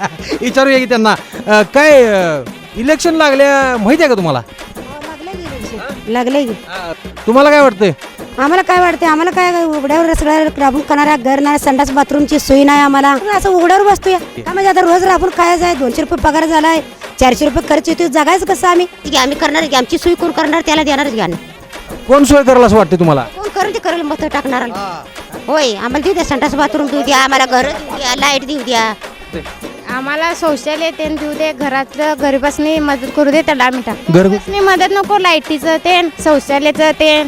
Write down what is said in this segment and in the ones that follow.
विचारूया की त्यांना. अ, काय अ, इलेक्शन लागल्या माहिती आहे का तुम्हाला? लागले की अ, तुम्हाला काय वाटतंय? आम्हाला काय वाटते आम्हाला काय उघड्यावर सगळं राबून खाणाऱ्या घर नाही संडास बाथरूमची सोयी नाही आम्हाला. असं उघड्यावर बसतोय. काय म्हणजे आता रोज राबून खायचं आहे दोनशे रुपये पगार झालाय चारशे रुपये खर्च येतो जगायचं कसं आम्ही? ठीक आहे, आम्ही करणार की आमची सोयी कोण करणार त्याला देणारच घ्या कोण सोय करायला असं वाटते तुम्हाला? कोण करून ते करेल मत टाकणार होय आम्हाला देऊ द्या संडास बाथरूम देऊ द्या आम्हाला घर देऊ द्या लाइट देऊ द्या. आम्हाला शौचालय ते देऊ दे घरातलं गरीबासनी मदत करू दे त्याला आम्ही टाक गरीबासनी मदत नको लाईटीचं ते शौचालयाचं ते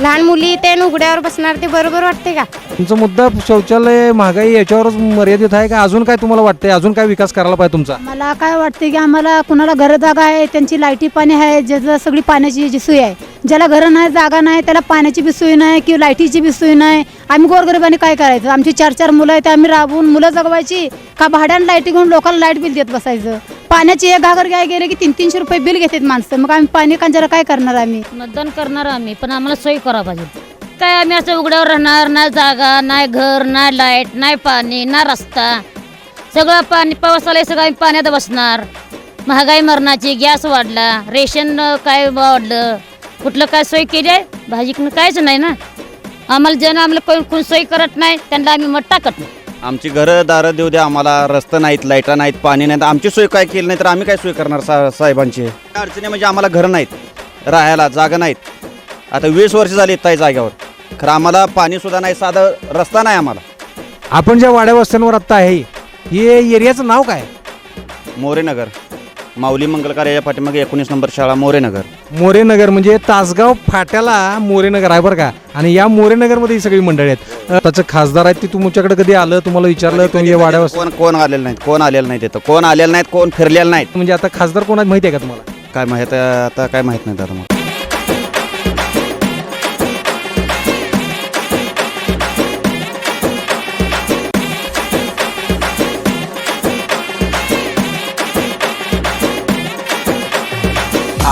लहान मुली ते उघड्यावर बसणार ते बरोबर वाटते का? तुमचा मुद्दा शौचालय महागाई याच्यावरच मर्यादित आहे का? अजून काय तुम्हाला वाटतंय? अजून काय विकास करायला पाहिजे तुमचा? मला काय वाटते की आम्हाला कुणाला घर जागा आहे? त्यांची लाईटी पाणी आहे ज्याचं सगळी पाण्याची जी सोय आहे. ज्याला घरं नाही जागा नाही त्याला पाण्याची बी सोय नाही किंवा लाईटीची बी सोय नाही. आम्ही गोरगरिबांनी काय करायचं? आमची चार चार मुलं आहेत आम्ही राबून मुलं जगवायची. का भाड्यानं लाईटी घेऊन लोकांना लाइट बिल देत बसायचं? पाण्याची एक घागर घ्याय गेले की तीन तीनशे रुपये बिल घेतात माणसं. मग आम्ही पाणी कांजाला काय करणार आम्ही? मतदान करणार आम्ही पण आम्हाला सोय करा पाहिजे. काय आम्ही असं उघड्यावर राहणार? नाही जागा नाही घर नाही लाइट नाही पाणी ना रस्ता. सगळं पाणी पाऊस आला सगळं आम्ही पाण्यात बसणार. महागाई मरणाची गॅस वाढला रेशन काय वाढलं? कुठलं काय सोय केली आहे? भाजीकडनं काहीच नाही ना. आम्हाला ज्यानं आम्हाला कोण कोण सोय करत नाही त्यांना आम्ही मत टाकत नाही. आमची घरं दारं देऊ द्या आम्हाला रस्ते नाहीत लाईटा नाहीत पाणी नाहीत. आमची सोय काय केली नाही तर आम्ही काय सोय करणार सा साहेबांची? अडचणी म्हणजे आम्हाला घरं नाहीत राहायला जागा नाहीत. आता वीस वर्ष झाली ताई जाग्यावर खरं आम्हाला पाणीसुद्धा नाही साधं रस्ता नाही आम्हाला. आपण ज्या वाड्या वस्त्यांवर आत्ता आहे हे एरियाचं नाव काय? मोरेनगर. माऊली मंगलकार या पाठीमागे एकोणीस नंबर शाळा मोरेनगर. मोरेनगर म्हणजे तासगाव फाट्याला मोरेनगर आहे बरं का? आणि या मोरेनगरमध्ये ही सगळी मंडळी आहेत. अ, त्याचं खासदार आहेत ती तुमच्याकडे कधी आलं? तुम्हाला विचारलं तुम्ही या वाड्या वस्त्या कोण कोण आलेलं नाहीत कोण आलेलं नाही तिथं कोण आलेलं नाहीत कोण फिरलेलं नाहीत? म्हणजे आता खासदार कोणाच माहिती आहे का तुम्हाला? काय माहीत आता काय माहीत नाही दादा मग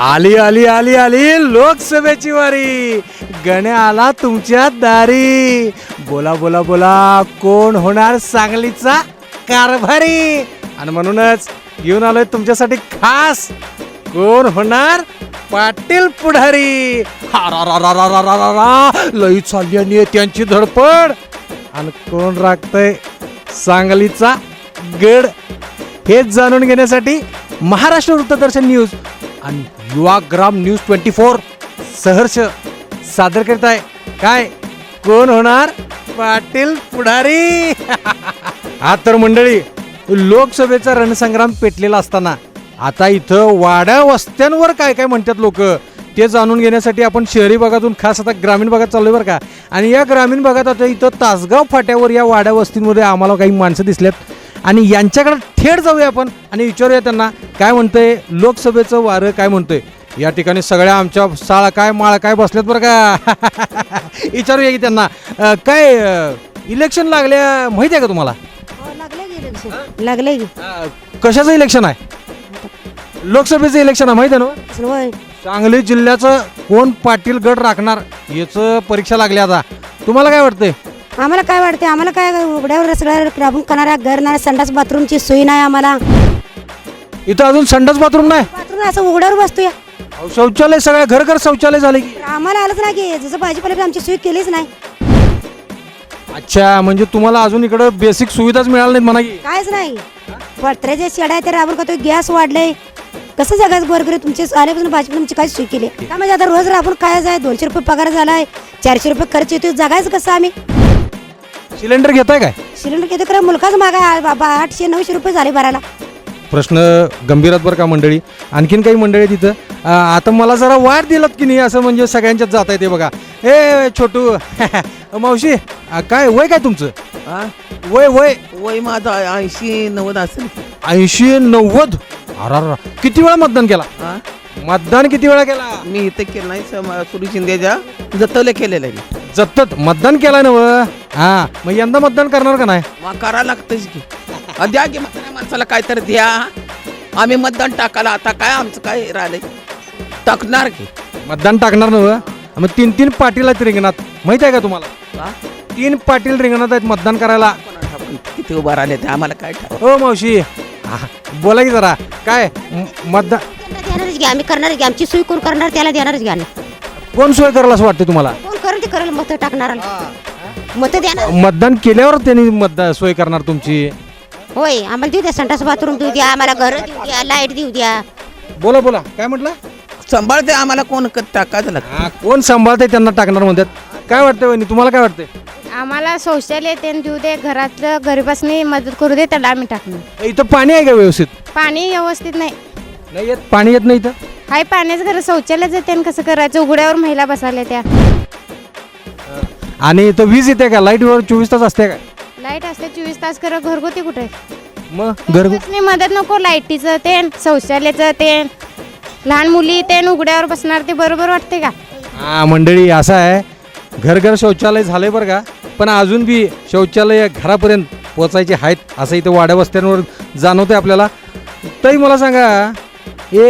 आली आली आली आली लोकसभेची वारी. गणे आला तुमच्या दारी. बोला बोला बोला कोण होणार सांगलीचा कारभारी? आणि म्हणूनच घेऊन आलोय तुमच्यासाठी खास. कोण होणार पाटील पुढारी? लई चालली आहे त्यांची धडपड. आणि कोण राखतय सांगलीचा गड? हेच जाणून घेण्यासाठी महाराष्ट्र वृत्तदर्शन न्यूज आणि युवाग्राम न्यूज ट्वेंटी फोर सहर्ष सादर करत आहे काय? कोण होणार? पाटील पुढारी. हा तर मंडळी लोकसभेचा रणसंग्राम पेटलेला असताना आता इथं वाड्या वस्त्यांवर काय काय म्हणतात लोक? ते जाणून घेण्यासाठी आपण शहरी भागातून खास आता ग्रामीण भागात चाललोय बरं का. आणि या ग्रामीण भागात आता इथं तासगाव फाट्यावर या वाड्या वस्तींमध्ये आम्हाला काही माणसं दिसल्यात. आणि यांच्याकडे थेट जाऊया आपण आणि विचारूया त्यांना काय म्हणतंय लोकसभेचं वारं काय म्हणतंय. या ठिकाणी सगळ्या आमच्या साळ काय माळ काय बसल्यात बरं का? विचारूया की त्यांना. अं, काय इलेक्शन लागल्या माहिती आहे का तुम्हाला? लागले की इलेक्शन लागले की. अं, कशाचं इलेक्शन आहे? लोकसभेचं इलेक्शन आहे माहिती आहे ना? सांगली जिल्ह्याचं कोण पाटील गड राखणार याचं परीक्षा लागली आता. तुम्हाला काय वाटतंय? आम्हाला काय वाटते आम्हाला काय उघड्यावर सगळं राबून खाणाऱ्या घर नाही संडास बाथरूमची सोयी नाही आम्हाला. इथं अजून संडास बाथरूम नाही? बाथरूम असं उघड्यावर बसतोय. अहो, शौचालय सगळ्या घर घर शौचालय झाले की. आम्हाला आलंच नाही की. जसं भाजीपाला आमची सोय केलीच नाही. अच्छा म्हणजे तुम्हाला अजून इकडं बेसिक सुविधाच मिळाल्या नाहीत म्हणा की. कायच नाही. पत्र्याचे शेड आहे ते राबून खातोय गॅस वाढले कसं जगायचं बरोबर तुमचे आल्यापासून भाजी तुमची काय सोय केली का म्हणजे आता रोज राबून खायचं आहे दोनशे रुपये पगार झालाय चारशे रुपये खर्च येतो जगायचं कसं आम्ही? सिलेंडर घेताय काय? सिलेंडर किती खरं मुलगाच मागा आहे. बाबा आठशे नऊशे रुपये झाले भरायला. प्रश्न गंभीरात बरं का मंडळी? आणखीन काही मंडळी तिथं अ, आता मला जरा वाट दिलात की नाही असं म्हणजे सगळ्यांच्यात जाता येते बघा. ए छोटू मावशी अ, काय वय काय तुमचं? हा वय वय? वय माझं ऐंशी नव्वद असेल. ऐंशी नव्वद? अरा किती वेळा मतदान केला? हा मतदान किती वेळा केला? मी इथे केलं नाही सम- सुरू शिंदेच्या जतवले केलेलं आहे. मी जत्तत मतदान केला ना व हा मग यंदा मतदान करणार का नाही? मग करा लागतंच की. अ, द्या की म्हाताऱ्या माणसाला काय तर द्या. आम्ही मतदान टाकायला आता काय आमचं काय राहिलंय? टाकणार की. मतदान टाकणार ना व? मग तीन तीन पाटील आहेत रिंगणात. माहीत आहे का तुम्हाला? तीन पाटील रिंगणात आहेत मतदान करायला. किती उभा राहिले ते? आम्हाला काय हो मावशी. हा, बोला की जरा. काय? म- मतदान त्यांना देणारच घ्या. आम्ही करणारच घ्या. आमची सोय कोण करणार? त्याला देणारच घ्या आम्ही. कोण सोय करायला असं वाटतं तुम्हाला? कोण करेल मत टाकणार. मत देणार मतदान केल्यावर त्यांनी मतदान सोय करणार तुमची. होय आम्हाला देऊ द्या संडास बाथरूम देऊ द्या आम्हाला घर देऊ द्या लाइट देऊ द्या. बोला बोला. काय म्हटलं? सांभाळते आम्हाला कोण क- टाकायचं लागतं हा, कोण सांभाळते त्यांना टाकणार म्हणतात. काय वाटतं वहिनी तुम्हाला काय वाटतंय? आम्हाला शौचालय ते देऊ दे घरातलं गरीबासनी मदत करू दे त्याला आम्ही टाकणार. इथं पाणी आहे का व्यवस्थित? पाणी व्यवस्थित नाही. नाही येत पाणी येत नाही इथं? हाय पाण्याचं घर शौचालयाचं ते कसं करायचं? उघड्यावर महिला बसायला त्या. आणि इथं वीज येते का? लाइट वर चोवीस तास असते का? लाइट असते चोवीस तास खरं घरगुती कुठे? मग घरगुती मदत नको लाईटीचं ते शौचालयाचं ते लहान मुली ते उघड्यावर बसणार ते बरोबर वाटते का? हा मंडळी असं आहे. घर घर शौचालय झालंय बरं का पण अजून बी शौचालय घरापर्यंत पोचायचे आहेत असं इथं वाड्या वस्त्यांवर जाणवतंय आपल्याला. तरी मला सांगा हे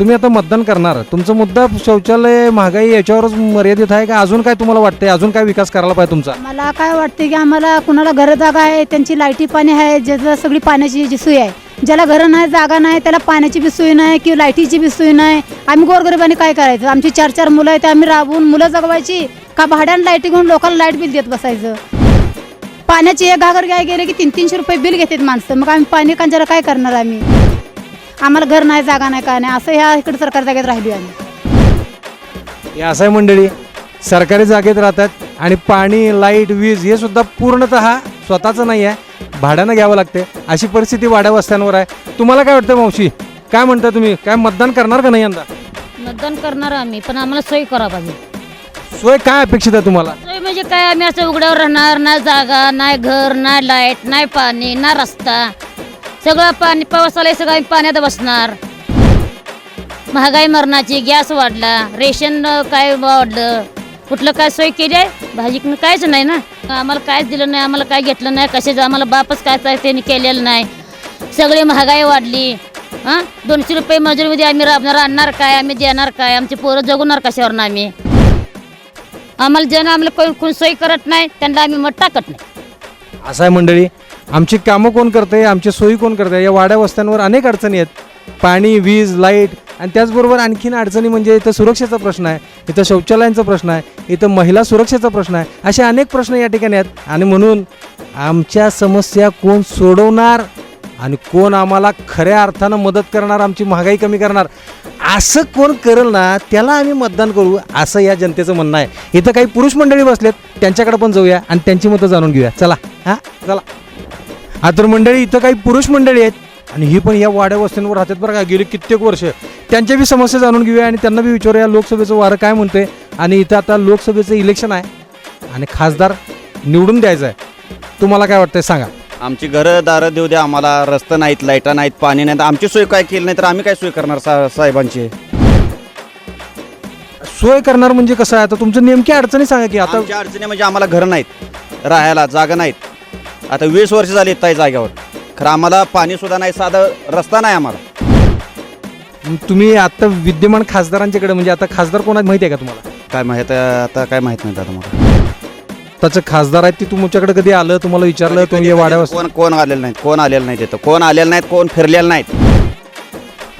तुम्ही आता मतदान करणार. तुमचा मुद्दा शौचालय महागाई याच्यावरच मर्यादित आहे का? अजून काय तुम्हाला वाटतंय? अजून काय विकास करायला पाहिजे तुमचा? मला काय वाटते की आम्हाला कुणाला घरं जागा आहे त्यांची लाईटी पाणी आहे ज्याचं सगळी पाण्याची जी सोय आहे ज्याला घरं नाही जागा नाही त्याला पाण्याची बी सोय नाही किंवा लाईटीची बी सोय नाही. आम्ही गोरगरिबांनी काय करायचं? आमची चार चार मुलं आहेत आम्ही राबवून मुलं जगवायची का भाड्यानं लाईटी घेऊन लोकांना लाइट बिल देत बसायचं? पाण्याची एक घागर घ्याय गेले की तीन तीनशे रुपये बिल घेतात माणसं. मग आम्ही पाणी कांजाला काय करणार आम्ही? आम्हाला घर नाही जागा नाही काय नाही. असं ह्या इकडे सरकार जागेत राहिलो आम्ही. हे असं आहे मंडळी सरकारी जागेत राहतात आणि पाणी लाइट वीज हे सुद्धा पूर्णत स्वतःचं नाही आहे. भाड्यानं घ्यावं लागते. अशी परिस्थिती वाड्या वस्त्यांवर आहे. तुम्हाला काय वाटतं मावशी? काय म्हणता तुम्ही? काय मतदान करणार का नाही यंदा? मतदान करणार आम्ही पण आम्हाला सोय करा पाहिजे. सोय काय अपेक्षित आहे तुम्हाला? सोय म्हणजे काय आम्ही असं उघड्यावर राहणार ना जागा नाही घर नाही लाइट नाही पाणी ना रस्ता. सगळं पाणी पाऊस आलाय सगळं आम्ही पाण्यात बसणार. महागाई मरणाची गॅस वाढला रेशन काय वाढलं कुठलं काय सोय केली आहे? भाजीकडनं कायच नाही ना. आम्हाला कायच दिलं नाही आम्हाला काय घेतलं नाही कशाचं आम्हाला बापच काय काय त्यांनी केलेलं नाही. सगळी महागाई वाढली. हां दोनशे रुपये मजुरीमध्ये आम्ही राबणार आणणार काय आम्ही देणार काय आमचे पोरं जगवणार कशावर ना आम्ही? आम्हाला जण आम्हाला कोण कोण सोय करत नाही त्यांना आम्ही मग टाकत नाही. असं आहे मंडळी आमची कामं कोण करते आमची सोयी कोण करते? या वाड्या वस्त्यांवर अनेक अडचणी आहेत. पाणी वीज लाइट आणि त्याचबरोबर आणखीन अडचणी म्हणजे इथं सुरक्षेचा प्रश्न आहे इथं शौचालयांचा प्रश्न आहे इथं महिला सुरक्षेचा प्रश्न आहे असे अनेक प्रश्न या ठिकाणी आहेत. आणि म्हणून आमच्या समस्या कोण सोडवणार आणि कोण आम्हाला खऱ्या अर्थानं मदत करणार आमची महागाई कमी करणार असं कोण करेल ना त्याला आम्ही मतदान करू असं या जनतेचं म्हणणं आहे. इथं काही पुरुष मंडळी बसलेत त्यांच्याकडे पण जाऊया आणि त्यांची मतं जाणून घेऊया. चला हां चला. हा तर मंडळी इथं काही पुरुष मंडळी आहेत. आणि ही पण या वाड्या वस्त्यांवर राहतात बरं का गेली कित्येक वर्ष. त्यांच्या बी समस्या जाणून घेऊया आणि त्यांना बी विचारूया लोकसभेचं वारं काय म्हणते आणि इथं आता लोकसभेचं इलेक्शन आहे. आणि खासदार निवडून द्यायचं आहे. तुम्हाला काय वाटतंय सांगा. आमची घरं दारं देऊ द्या आम्हाला रस्ते नाहीत लाईटा नाहीत पाणी नाहीत. आमची सोय काय केली नाही तर आम्ही काय सोय करणार सा साहेबांची? सोय करणार म्हणजे कसं आहे? आता तुमचं नेमकी अडचणी सांगा की आता आमच्या अडचणी म्हणजे आम्हाला घरं नाहीत राहायला जागा नाहीत. आता वीस वर्ष झाली ताई जाग्यावर खरं आम्हाला पाणी सुद्धा नाही साधं रस्ता नाही आम्हाला. तुम्ही आता विद्यमान खासदारांच्याकडे म्हणजे आता खासदार कोणात माहिती आहे का तुम्हाला? काय माहीत आहे, आता काय माहीत नाही आता मला. त्याचं खासदार आहेत ती तुमच्याकडे कधी आलं तुम्हाला विचारलं तुम्ही वाड्या वस्त्या- कोण कोण आलेलं नाहीत कोण आलेलं नाही तिथं. कोण आलेलं नाहीत कोण फिरलेलं नाहीत.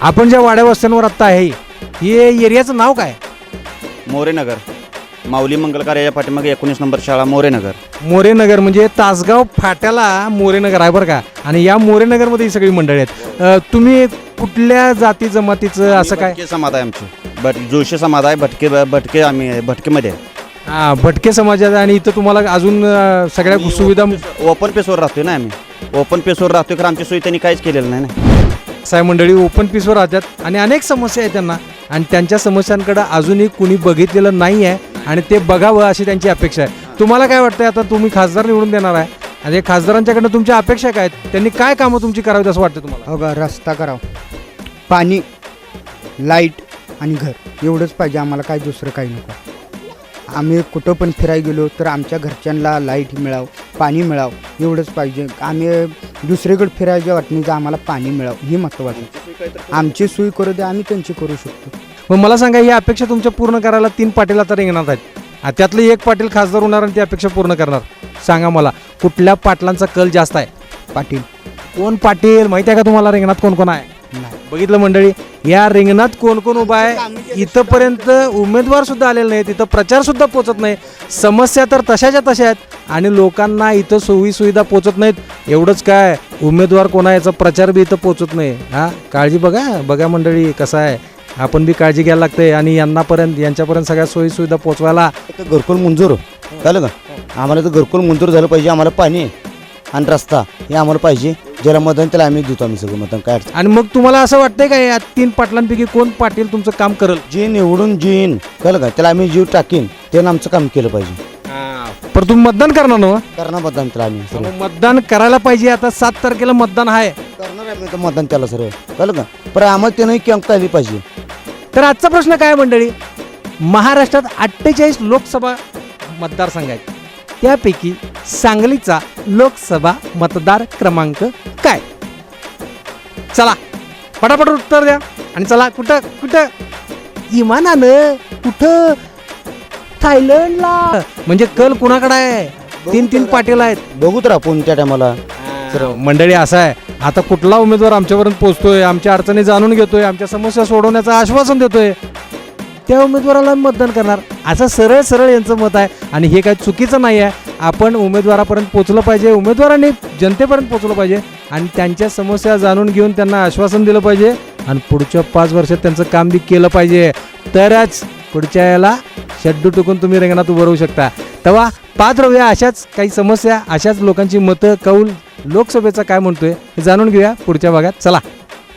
आपण ज्या वाड्या वस्त्यांवर आत्ता आहे हे एरियाचं नाव काय? मोरेनगर. माऊली मंगलकार याच्या पाठीमागे एकोणीस नंबर शाळा मोरेनगर. मोरेनगर म्हणजे तासगाव फाट्याला मोरेनगर आहे बरं का? आणि या मोरेनगरमध्ये ही सगळी मंडळी आहेत. अं, तुम्ही कुठल्या जाती जमातीचं असं काय? भटके समाज आहे आमचे. भट जोशी समाज आहे भटके भटके आम्ही आहे, भटकेमध्ये आहे. हा, भटके समाजाचं आणि इथं तुम्हाला अजून अं, सगळ्या सुविधा ओपन पेसवर राहतोय ना आम्ही. ओपन पेसवर राहतोय खरं आमची सोय त्यांनी काहीच केलेलं नाही ना. साय मंडळी ओपन पीसवर राहतात आणि अनेक समस्या आहेत त्यांना. आणि त्यांच्या समस्यांकडे अजूनही कुणी बघितलेलं नाही आहे आणि ते बघावं अशी त्यांची अपेक्षा आहे. तुम्हाला काय वाटतंय आता तुम्ही खासदार निवडून देणार आहे? आणि या खासदारांच्याकडनं तुमच्या अपेक्षा काय आहेत? त्यांनी काय कामं तुमची करावीत असं वाटतं तुम्हाला? हो का रस्ता करावं. पाणी लाइट आणि घर एवढंच पाहिजे. आम्हाला काय दुसरं काही नको. आम्ही कुठं पण फिरायला गेलो तर आमच्या घरच्यांना लाइट मिळावं पाणी मिळावं एवढंच पाहिजे. आम्ही दुसरीकडे फिरायच्या वाटणीचं आम्हाला पाणी मिळावं ही महत्त्वाचं आमची सोय करू द्या आम्ही त्यांची करू शकतो. मग मला सांगा ही अपेक्षा तुमच्या पूर्ण करायला तीन पाटील आता रिंगणात आहेत. त्यातले एक पाटील खासदार होणार आणि ती अपेक्षा पूर्ण करणार. सांगा मला कुठल्या पाटलांचा कल जास्त आहे? पाटील. कोण पाटील? माहिती आहे का तुम्हाला रिंगणात कोण कोण आहे? बघितलं मंडळी या रिंगणात कोण कोण उभा आहे? इथंपर्यंत उमेदवार सुद्धा आलेले नाहीत इथं प्रचार सुद्धा पोचत नाही. समस्या तर तशाच्या तशा आहेत आणि लोकांना इथं सोयी सुविधा पोचत नाहीत. एवढंच काय उमेदवार कोण आहे याचा प्रचार बी इथं पोचत नाही. हा काळजी बघा बघा मंडळी कसं आहे. आपण बी काळजी घ्यायला लागते आणि यांनापर्यंत यांच्यापर्यंत सगळ्या सोयी सुविधा पोचवायला तर घरकुल मंजूर. कळलं का? आम्हाला तर घरकुल मंजूर झालं पाहिजे. आम्हाला पाणी आणि रस्ता हे आम्हाला पाहिजे. ज्याला मतदान त्याला आम्ही देतो आम्ही सगळं मतदान. काय अडचण? आणि मग तुम्हाला असं वाटतंय का या तीन पाटलांपैकी कोण पाटील तुमचं काम करल? जे निवडून जे येईन कळलं का? त्याला आम्ही जीव टाकीन. त्यानं आमचं काम केलं पाहिजे. पण तुम्ही मतदान करणार ना? करणार मतदान त्याला आम्ही मग मतदान करायला पाहिजे. आता सात तारखेला मतदान आहे. करणार आम्ही तर मतदान त्याला सर्व कळलं का? पण आम्हाला त्यानं कॅम्प काढली पाहिजे. तर आजचा प्रश्न काय मंडळी? महाराष्ट्रात अठ्ठेचाळीस लोकसभा मतदारसंघ आहेत त्यापैकी सांगलीचा लोकसभा मतदार क्रमांक काय? चला पटापट उत्तर द्या. आणि चला कुठं कुठं? इमानानं कुठं? थायलंडला. म्हणजे कल कुणाकडे आहे? तीन तीन पाटील आहेत. बघू तर आपण त्या टायमाला मंडळी असं आहे. आता कुठला उमेदवार आमच्यापर्यंत पोहोचतोय आमच्या अडचणी जाणून घेतोय आमच्या समस्या सोडवण्याचं आश्वासन देतोय त्या उमेदवाराला मतदान करणार. असं सरळ सरळ यांचं मत आहे आणि हे काही चुकीचं नाही आहे. आपण उमेदवारापर्यंत पोचलं पाहिजे उमेदवारांनी जनतेपर्यंत पोचलं पाहिजे आणि त्यांच्या समस्या जाणून घेऊन त्यांना आश्वासन दिलं पाहिजे आणि पुढच्या पाच वर्षात त्यांचं काम बी केलं पाहिजे. तरच पुढच्या याला शड्डू टुकून तुम्ही रिंगणात उभं राहू शकता. तेव्हा पात्र होऊया अशाच काही समस्या अशाच लोकांची मतं कौल लोकसभेचा काय म्हणतोय हे जाणून घेऊया पुढच्या भागात. चला.